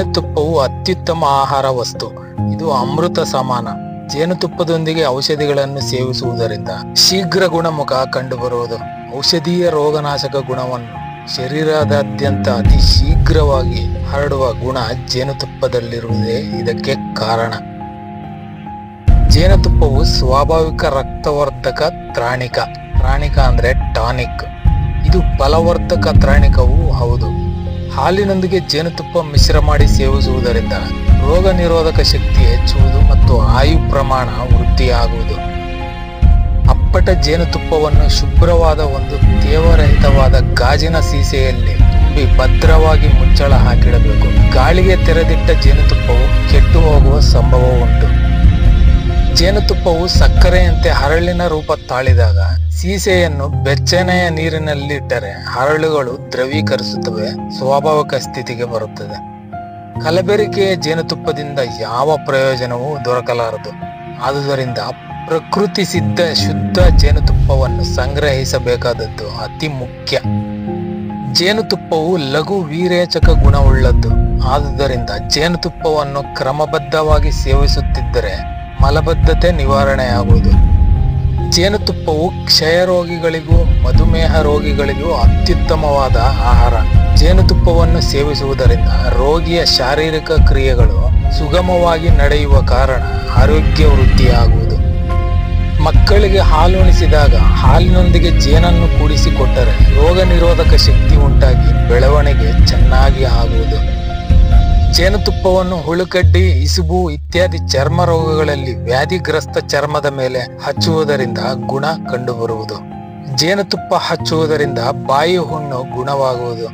ಜೇನುತುಪ್ಪವು ಅತ್ಯುತ್ತಮ ಆಹಾರ ವಸ್ತು. ಇದು ಅಮೃತ ಸಮಾನ. ಜೇನುತುಪ್ಪದೊಂದಿಗೆ ಔಷಧಿಗಳನ್ನು ಸೇವಿಸುವುದರಿಂದ ಶೀಘ್ರ ಗುಣಮುಖ ಕಂಡುಬರುವುದು. ಔಷಧೀಯ ರೋಗನಾಶಕ ಗುಣವನ್ನು ಶರೀರದಾದ್ಯಂತ ಅತಿ ಶೀಘ್ರವಾಗಿ ಹರಡುವ ಗುಣ ಜೇನುತುಪ್ಪದಲ್ಲಿರುವುದೇ ಇದಕ್ಕೆ ಕಾರಣ. ಜೇನುತುಪ್ಪವು ಸ್ವಾಭಾವಿಕ ರಕ್ತವರ್ಧಕ ತ್ರಾಣಿಕ. ತ್ರಾಣಿಕ ಅಂದ್ರೆ ಟಾನಿಕ್. ಇದು ಬಲವರ್ಧಕ ತ್ರಾಣಿಕವೂ ಹೌದು. ಹಾಲಿನೊಂದಿಗೆ ಜೇನುತುಪ್ಪ ಮಿಶ್ರ ಮಾಡಿ ಸೇವಿಸುವುದರಿಂದ ರೋಗ ನಿರೋಧಕ ಶಕ್ತಿ ಹೆಚ್ಚುವುದು ಮತ್ತು ಆಯು ಪ್ರಮಾಣ ವೃದ್ಧಿಯಾಗುವುದು. ಅಪ್ಪಟ ಜೇನುತುಪ್ಪವನ್ನು ಶುಭ್ರವಾದ ಒಂದು ತೇವರಹಿತವಾದ ಗಾಜಿನ ಸೀಸೆಯಲ್ಲಿ ತುಂಬಿ ಭದ್ರವಾಗಿ ಮುಚ್ಚಳ ಹಾಕಿಡಬೇಕು. ಗಾಳಿಗೆ ತೆರೆದಿಟ್ಟ ಜೇನುತುಪ್ಪವು ಕೆಟ್ಟು ಹೋಗುವ ಸಂಭವ ಜೇನುತುಪ್ಪವು ಸಕ್ಕರೆಯಂತೆ ಹರಳಿನ ರೂಪ ತಾಳಿದಾಗ ಸೀಸೆಯನ್ನು ಬೆಚ್ಚನೆಯ ನೀರಿನಲ್ಲಿಟ್ಟರೆ ಹರಳುಗಳು ದ್ರವೀಕರಿಸುತ್ತವೆ, ಸ್ವಾಭಾವಿಕ ಸ್ಥಿತಿಗೆ ಬರುತ್ತದೆ. ಕಲಬೆರಿಕೆಯ ಜೇನುತುಪ್ಪದಿಂದ ಯಾವ ಪ್ರಯೋಜನವೂ ದೊರಕಲಾರದು. ಆದುದರಿಂದ ಪ್ರಕೃತಿ ಸಿದ್ಧ ಶುದ್ಧ ಜೇನುತುಪ್ಪವನ್ನು ಸಂಗ್ರಹಿಸಬೇಕಾದದ್ದು ಅತಿ ಮುಖ್ಯ. ಜೇನುತುಪ್ಪವು ಲಘು ವೀರೇಚಕ ಗುಣವುಳ್ಳದ್ದು. ಆದುದರಿಂದ ಜೇನುತುಪ್ಪವನ್ನು ಕ್ರಮಬದ್ಧವಾಗಿ ಸೇವಿಸುತ್ತಿದ್ದರೆ ಮಲಬದ್ಧತೆ ನಿವಾರಣೆಯಾಗುವುದು. ಜೇನುತುಪ್ಪವು ಕ್ಷಯ ರೋಗಿಗಳಿಗೂ ಮಧುಮೇಹ ರೋಗಿಗಳಿಗೂ ಅತ್ಯುತ್ತಮವಾದ ಆಹಾರ. ಜೇನುತುಪ್ಪವನ್ನು ಸೇವಿಸುವುದರಿಂದ ರೋಗಿಯ ಶಾರೀರಿಕ ಕ್ರಿಯೆಗಳು ಸುಗಮವಾಗಿ ನಡೆಯುವ ಕಾರಣ ಆರೋಗ್ಯ ವೃದ್ಧಿಯಾಗುವುದು. ಮಕ್ಕಳಿಗೆ ಹಾಲುಣಿಸಿದಾಗ ಹಾಲಿನೊಂದಿಗೆ ಜೇನನ್ನು ಕೂಡಿಸಿಕೊಟ್ಟರೆ ರೋಗ ನಿರೋಧಕ ಶಕ್ತಿ ಉಂಟಾಗಿ ಬೆಳವಣಿಗೆ ಚೆನ್ನಾಗಿ ಆಗುವುದು. ಜೇನುತುಪ್ಪವನ್ನು ಹುಳುಕಡ್ಡಿ ಇಸುಬು ಇತ್ಯಾದಿ ಚರ್ಮ ರೋಗಗಳಲ್ಲಿ ವ್ಯಾಧಿಗ್ರಸ್ತ ಚರ್ಮದ ಮೇಲೆ ಹಚ್ಚುವುದರಿಂದ ಗುಣ ಕಂಡುಬರುವುದು. ಜೇನುತುಪ್ಪ ಹಚ್ಚುವುದರಿಂದ ಬಾಯಿ ಹುಣ್ಣು ಗುಣವಾಗುವುದು.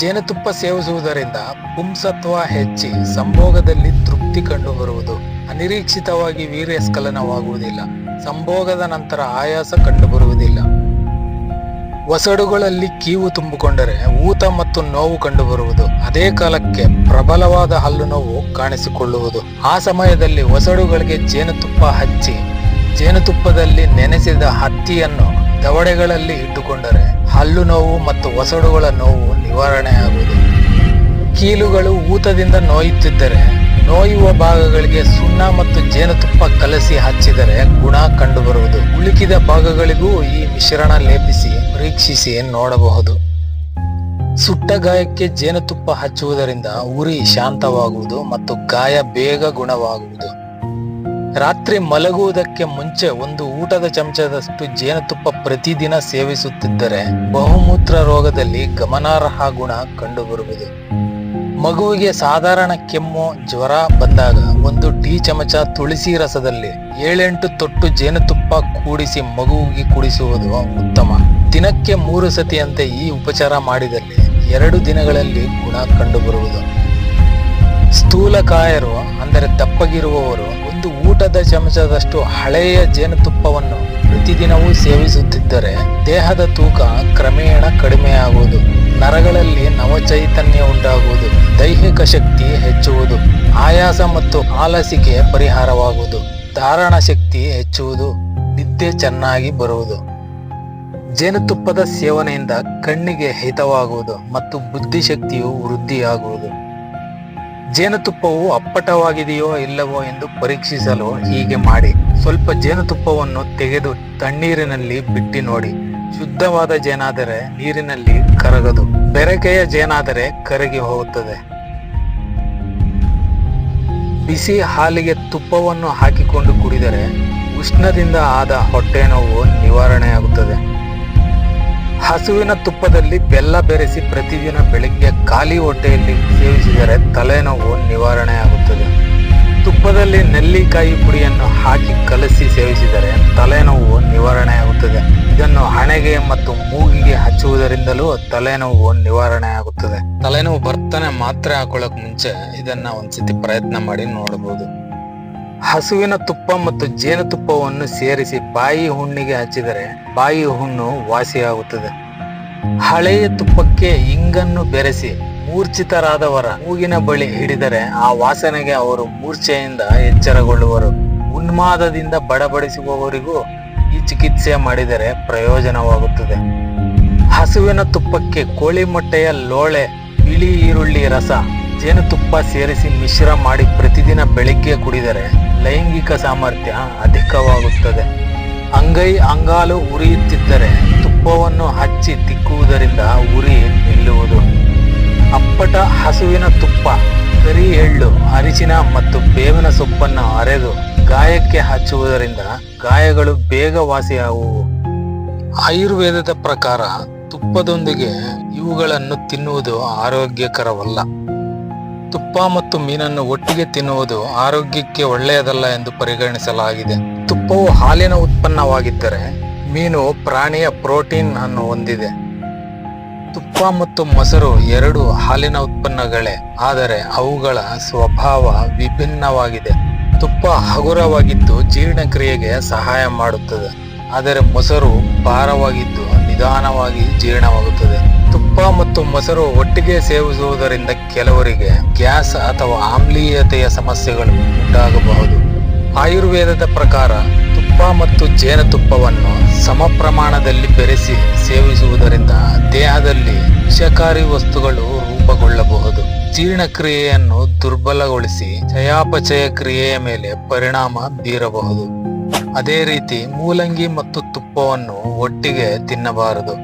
ಜೇನುತುಪ್ಪ ಸೇವಿಸುವುದರಿಂದ ಪುಂಸತ್ವ ಹೆಚ್ಚಿ ಸಂಭೋಗದಲ್ಲಿ ತೃಪ್ತಿ ಕಂಡುಬರುವುದು. ಅನಿರೀಕ್ಷಿತವಾಗಿ ವೀರ್ಯಸ್ಖಲನವಾಗುವುದಿಲ್ಲ. ಸಂಭೋಗದ ನಂತರ ಆಯಾಸ ಕಂಡುಬರುವುದಿಲ್ಲ. ಒಸಡುಗಳಲ್ಲಿ ಕೀವು ತುಂಬಿಕೊಂಡರೆ ಊತ ಮತ್ತು ನೋವು ಕಂಡುಬರುವುದು. ಅದೇ ಕಾಲಕ್ಕೆ ಪ್ರಬಲವಾದ ಹಲ್ಲು ನೋವು ಕಾಣಿಸಿಕೊಳ್ಳುವುದು. ಆ ಸಮಯದಲ್ಲಿ ಒಸಡುಗಳಿಗೆ ಜೇನುತುಪ್ಪ ಹಚ್ಚಿ, ಜೇನುತುಪ್ಪದಲ್ಲಿ ನೆನೆಸಿದ ಹತ್ತಿಯನ್ನು ದವಡೆಗಳಲ್ಲಿ ಇಟ್ಟುಕೊಂಡರೆ ಹಲ್ಲು ನೋವು ಮತ್ತು ಒಸಡುಗಳ ನೋವು ನಿವಾರಣೆಯಾಗುವುದು. ಕೀಲುಗಳು ಊತದಿಂದ ನೋಯುತ್ತಿದ್ದರೆ, ನೋಯುವ ಭಾಗಗಳಿಗೆ ಸುಣ್ಣ ಮತ್ತು ಜೇನುತುಪ್ಪ ಕಲಸಿ ಹಚ್ಚಿದರೆ ಗುಣ ಕಂಡುಬರುವುದು. ಉಳುಕಿದ ಭಾಗಗಳಿಗೂ ಈ ಮಿಶ್ರಣ ಲೇಪಿಸಿ ಪರೀಕ್ಷಿಸಿ ನೋಡಬಹುದು? ಸುಟ್ಟ ಗಾಯಕ್ಕೆ ಜೇನುತುಪ್ಪ ಹಚ್ಚುವುದರಿಂದ ಉರಿ ಶಾಂತವಾಗುವುದು ಮತ್ತು ಗಾಯ ಬೇಗ ಗುಣವಾಗುವುದು. ರಾತ್ರಿ ಮಲಗುವುದಕ್ಕೆ ಮುಂಚೆ ಒಂದು ಊಟದ ಚಮಚದಷ್ಟು ಜೇನುತುಪ್ಪ ಪ್ರತಿದಿನ ಸೇವಿಸುತ್ತಿದ್ದರೆ ಬಹುಮೂತ್ರ ರೋಗದಲ್ಲಿ ಗಮನಾರ್ಹ ಗುಣ ಕಂಡುಬರುವುದು. ಮಗುವಿಗೆ ಸಾಧಾರಣ ಕೆಮ್ಮು, ಜ್ವರ ಬಂದಾಗ ಒಂದು ಟೀ ಚಮಚ ತುಳಸಿ ರಸದಲ್ಲಿ ಏಳೆಂಟು ತೊಟ್ಟು ಜೇನುತುಪ್ಪ ಕೂಡಿಸಿ ಮಗುವಿಗೆ ಕುಡಿಸುವುದು ಉತ್ತಮ. ದಿನಕ್ಕೆ ಮೂರು ಸತಿಯಂತೆ ಈ ಉಪಚಾರ ಮಾಡಿದಲ್ಲಿ ಎರಡು ದಿನಗಳಲ್ಲಿ ಗುಣ ಕಂಡುಬರುವುದು. ಸ್ಥೂಲಕಾಯರು, ಅಂದರೆ ದಪ್ಪಗಿರುವವರು, ಒಂದು ಊಟದ ಚಮಚದಷ್ಟು ಹಳೆಯ ಜೇನುತುಪ್ಪವನ್ನು ಪ್ರತಿದಿನವೂ ಸೇವಿಸುತ್ತಿದ್ದರೆ ದೇಹದ ತೂಕ ಕ್ರಮೇಣ ಕಡಿಮೆಯಾಗುವುದು. ನರಗಳಲ್ಲಿ ನವಚೈತನ್ಯ ಉಂಟಾಗುವುದು, ದೈಹಿಕ ಶಕ್ತಿ ಹೆಚ್ಚುವುದು, ಆಯಾಸ ಮತ್ತು ಆಲಸಿಕೆ ಪರಿಹಾರವಾಗುವುದು, ಧಾರಣ ಶಕ್ತಿ ಹೆಚ್ಚುವುದು, ನಿದ್ದೆ ಚೆನ್ನಾಗಿ ಬರುವುದು. ಜೇನುತುಪ್ಪದ ಸೇವನೆಯಿಂದ ಕಣ್ಣಿಗೆ ಹಿತವಾಗುವುದು ಮತ್ತು ಬುದ್ಧಿಶಕ್ತಿಯು ವೃದ್ಧಿಯಾಗುವುದು. ಜೇನುತುಪ್ಪವು ಅಪ್ಪಟವಾಗಿದೆಯೋ ಇಲ್ಲವೋ ಎಂದು ಪರೀಕ್ಷಿಸಲು ಹೀಗೆ ಮಾಡಿ. ಸ್ವಲ್ಪ ಜೇನುತುಪ್ಪವನ್ನು ತೆಗೆದು ತಣ್ಣೀರಿನಲ್ಲಿ ಬಿಟ್ಟಿ ನೋಡಿ. ಶುದ್ಧವಾದ ಜೇನಾದರೆ ನೀರಿನಲ್ಲಿ ಕರಗದು. ಬೆರಕೆಯ ಜೇನಾದರೆ ಕರಗಿ ಹೋಗುತ್ತದೆ. ಬಿಸಿ ಹಾಲಿಗೆ ತುಪ್ಪವನ್ನು ಹಾಕಿಕೊಂಡು ಕುಡಿದರೆ ಉಷ್ಣದಿಂದ ಆದ ಹೊಟ್ಟೆ ನೋವು ನಿವಾರಣೆಯಾಗುತ್ತದೆ. ಹಸುವಿನ ತುಪ್ಪದಲ್ಲಿ ಬೆಲ್ಲ ಬೆರೆಸಿ ಪ್ರತಿದಿನ ಬೆಳಿಗ್ಗೆ ಖಾಲಿ ಹೊಟ್ಟೆಯಲ್ಲಿ ಸೇವಿಸಿದರೆ ತಲೆನೋವು ನಿವಾರಣೆಯಾಗುತ್ತದೆ. ತುಪ್ಪದಲ್ಲಿ ನೆಲ್ಲಿಕಾಯಿ ಪುಡಿಯನ್ನು ಹಾಕಿ ಕಲಸಿ ಸೇವಿಸಿದರೆ ತಲೆನೋವು ನಿವಾರಣೆ ಆಗುತ್ತದೆ ಇದನ್ನು ಹಣೆಗೆ ಮತ್ತು ಮೂಗಿಗೆ ಹಚ್ಚುವುದರಿಂದಲೂ ತಲೆನೋವು ನಿವಾರಣೆ ಆಗುತ್ತದೆ ತಲೆನೋವು ಬರ್ತಾನೆ ಮಾತ್ರೆ ಹಾಕೊಳ್ಳೋಕೆ ಮುಂಚೆ ಇದನ್ನ ಒಂದ್ಸತಿ ಪ್ರಯತ್ನ ಮಾಡಿ ನೋಡಬಹುದು ಹಸುವಿನ ತುಪ್ಪ ಮತ್ತು ಜೇನುತುಪ್ಪವನ್ನು ಸೇರಿಸಿ ಬಾಯಿ ಹುಣ್ಣಿಗೆ ಹಚ್ಚಿದರೆ ಬಾಯಿ ಹುಣ್ಣು ವಾಸಿಯಾಗುತ್ತದೆ. ಹಳೆಯ ತುಪ್ಪಕ್ಕೆ ಇಂಗನ್ನು ಬೆರೆಸಿ ಮೂರ್ಛಿತರಾದವರ ಮೂಗಿನ ಬಳಿ ಹಿಡಿದರೆ ಆ ವಾಸನೆಗೆ ಅವರು ಮೂರ್ಛೆಯಿಂದ ಎಚ್ಚರಗೊಳ್ಳುವರು. ಉನ್ಮಾದದಿಂದ ಬಡಬಡಿಸುವವರಿಗೂ ಈ ಚಿಕಿತ್ಸೆ ಮಾಡಿದರೆ ಪ್ರಯೋಜನವಾಗುತ್ತದೆ. ಹಸುವಿನ ತುಪ್ಪಕ್ಕೆ ಕೋಳಿ ಮೊಟ್ಟೆಯ ಲೋಳೆ, ಬಿಳಿ ಈರುಳ್ಳಿ ರಸ ಜೇನುತುಪ್ಪ ಸೇರಿಸಿ ಮಿಶ್ರ ಮಾಡಿ ಪ್ರತಿದಿನ ಬೆಳಿಗ್ಗೆ ಕುಡಿದರೆ ಲೈಂಗಿಕ ಸಾಮರ್ಥ್ಯ ಅಧಿಕವಾಗುತ್ತದೆ. ಅಂಗೈ ಅಂಗಾಲು ಉರಿಯುತ್ತಿದ್ದರೆ ತುಪ್ಪವನ್ನು ಹಚ್ಚಿ ತಿಕ್ಕುವುದರಿಂದ ಉರಿ ನಿಲ್ಲುವುದು. ಅಪ್ಪಟ ಹಸುವಿನ ತುಪ್ಪ, ಕರಿ ಎಳ್ಳು, ಅರಿಶಿನ ಮತ್ತು ಬೇವಿನ ಸೊಪ್ಪನ್ನು ಅರೆದು ಗಾಯಕ್ಕೆ ಹಚ್ಚುವುದರಿಂದ ಗಾಯಗಳು ಬೇಗ ವಾಸಿಯಾಗುವು ಆಯುರ್ವೇದದ ಪ್ರಕಾರ ತುಪ್ಪದೊಂದಿಗೆ ಇವುಗಳನ್ನು ತಿನ್ನುವುದು ಆರೋಗ್ಯಕರವಲ್ಲ. ತುಪ್ಪ ಮತ್ತು ಮೀನನ್ನು ಒಟ್ಟಿಗೆ ತಿನ್ನುವುದು ಆರೋಗ್ಯಕ್ಕೆ ಒಳ್ಳೆಯದಲ್ಲ ಎಂದು ಪರಿಗಣಿಸಲಾಗಿದೆ. ತುಪ್ಪವು ಹಾಲಿನ ಉತ್ಪನ್ನವಾಗಿದ್ದರೆ ಮೀನು ಪ್ರಾಣಿಯ ಪ್ರೋಟೀನ್ ಅನ್ನು ಹೊಂದಿದೆ. ತುಪ್ಪ ಮತ್ತು ಮೊಸರು ಎರಡು ಹಾಲಿನ ಉತ್ಪನ್ನಗಳೇ, ಆದರೆ ಅವುಗಳ ಸ್ವಭಾವ ವಿಭಿನ್ನವಾಗಿದೆ. ತುಪ್ಪ ಹಗುರವಾಗಿದ್ದು ಜೀರ್ಣಕ್ರಿಯೆಗೆ ಸಹಾಯ ಮಾಡುತ್ತದೆ, ಆದರೆ ಮೊಸರು ಭಾರವಾಗಿದ್ದು ನಿಧಾನವಾಗಿ ಜೀರ್ಣವಾಗುತ್ತದೆ. ತುಪ್ಪ ಮತ್ತು ಮೊಸರು ಒಟ್ಟಿಗೆ ಸೇವಿಸುವುದರಿಂದ ಕೆಲವರಿಗೆ ಗ್ಯಾಸ್ ಅಥವಾ ಆಮ್ಲೀಯತೆಯ ಸಮಸ್ಯೆಗಳು ಉಂಟಾಗಬಹುದು. ಆಯುರ್ವೇದದ ಪ್ರಕಾರ ತುಪ್ಪ ಮತ್ತು ಜೇನುತುಪ್ಪವನ್ನು ಸಮ ಪ್ರಮಾಣದಲ್ಲಿ ಬೆರೆಸಿ ಸೇವಿಸುವುದರಿಂದ ದೇಹದಲ್ಲಿ ವಿಷಕಾರಿ ವಸ್ತುಗಳು ರೂಪುಗೊಳ್ಳಬಹುದು. ಜೀರ್ಣಕ್ರಿಯೆಯನ್ನು ದುರ್ಬಲಗೊಳಿಸಿ ಚಯಾಪಚಯ ಕ್ರಿಯೆಯ ಮೇಲೆ ಪರಿಣಾಮ ಬೀರಬಹುದು. ಅದೇ ರೀತಿ ಮೂಲಂಗಿ ಮತ್ತು ತುಪ್ಪವನ್ನು ಒಟ್ಟಿಗೆ ತಿನ್ನಬಾರದು.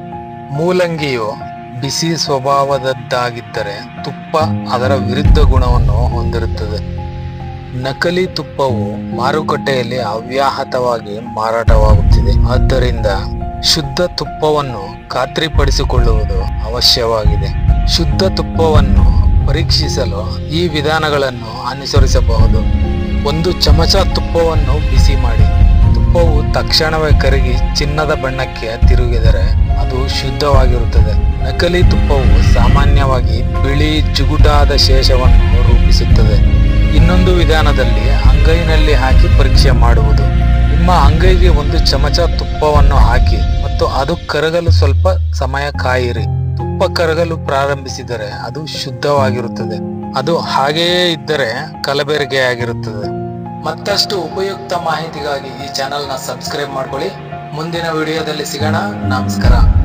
ಮೂಲಂಗಿಯು ಬಿಸಿ ಸ್ವಭಾವದದ್ದಾಗಿದ್ದರೆ ತುಪ್ಪ ಅದರ ವಿರುದ್ಧ ಗುಣವನ್ನು ಹೊಂದಿರುತ್ತದೆ. ನಕಲಿ ತುಪ್ಪವು ಮಾರುಕಟ್ಟೆಯಲ್ಲಿ ಅವ್ಯಾಹತವಾಗಿ ಮಾರಾಟವಾಗುತ್ತಿದೆ. ಆದ್ದರಿಂದ ಶುದ್ಧ ತುಪ್ಪವನ್ನು ಖಾತ್ರಿಪಡಿಸಿಕೊಳ್ಳುವುದು ಅವಶ್ಯವಾಗಿದೆ. ಶುದ್ಧ ತುಪ್ಪವನ್ನು ಪರೀಕ್ಷಿಸಲು ಈ ವಿಧಾನಗಳನ್ನು ಅನುಸರಿಸಬಹುದು. ಒಂದು ಚಮಚ ತುಪ್ಪವನ್ನು ಬಿಸಿ ಮಾಡಿ. ತುಪ್ಪವು ತಕ್ಷಣವೇ ಕರಗಿ ಚಿನ್ನದ ಬಣ್ಣಕ್ಕೆ ತಿರುಗಿದರೆ ಅದು ಶುದ್ಧವಾಗಿರುತ್ತದೆ. ನಕಲಿ ತುಪ್ಪವು ಸಾಮಾನ್ಯವಾಗಿ ಬಿಳಿ, ಜುಗುಟಾದ ಶೇಷವನ್ನು ರೂಪಿಸುತ್ತದೆ. ಇನ್ನೊಂದು ವಿಧಾನದಲ್ಲಿ ಅಂಗೈನಲ್ಲಿ ಹಾಕಿ ಪರೀಕ್ಷೆ ಮಾಡುವುದು. ನಿಮ್ಮ ಅಂಗೈಗೆ ಒಂದು ಚಮಚ ತುಪ್ಪವನ್ನು ಹಾಕಿ ಮತ್ತು ಅದು ಕರಗಲು ಸ್ವಲ್ಪ ಸಮಯ ಕಾಯಿರಿ. ತುಪ್ಪ ಕರಗಲು ಪ್ರಾರಂಭಿಸಿದರೆ ಅದು ಶುದ್ಧವಾಗಿರುತ್ತದೆ. ಅದು ಹಾಗೆಯೇ ಇದ್ದರೆ ಕಲಬೆರಕೆಯಾಗಿರುತ್ತದೆ ಮತ್ತಷ್ಟು ಉಪಯುಕ್ತ ಮಾಹಿತಿಗಾಗಿ ಈ ಚಾನೆಲ್ನ ಸಬ್ಸ್ಕ್ರೈಬ್ ಮಾಡ್ಕೊಳ್ಳಿ. ಮುಂದಿನ ವಿಡಿಯೋದಲ್ಲಿ ಸಿಗೋಣ. ನಮಸ್ಕಾರ.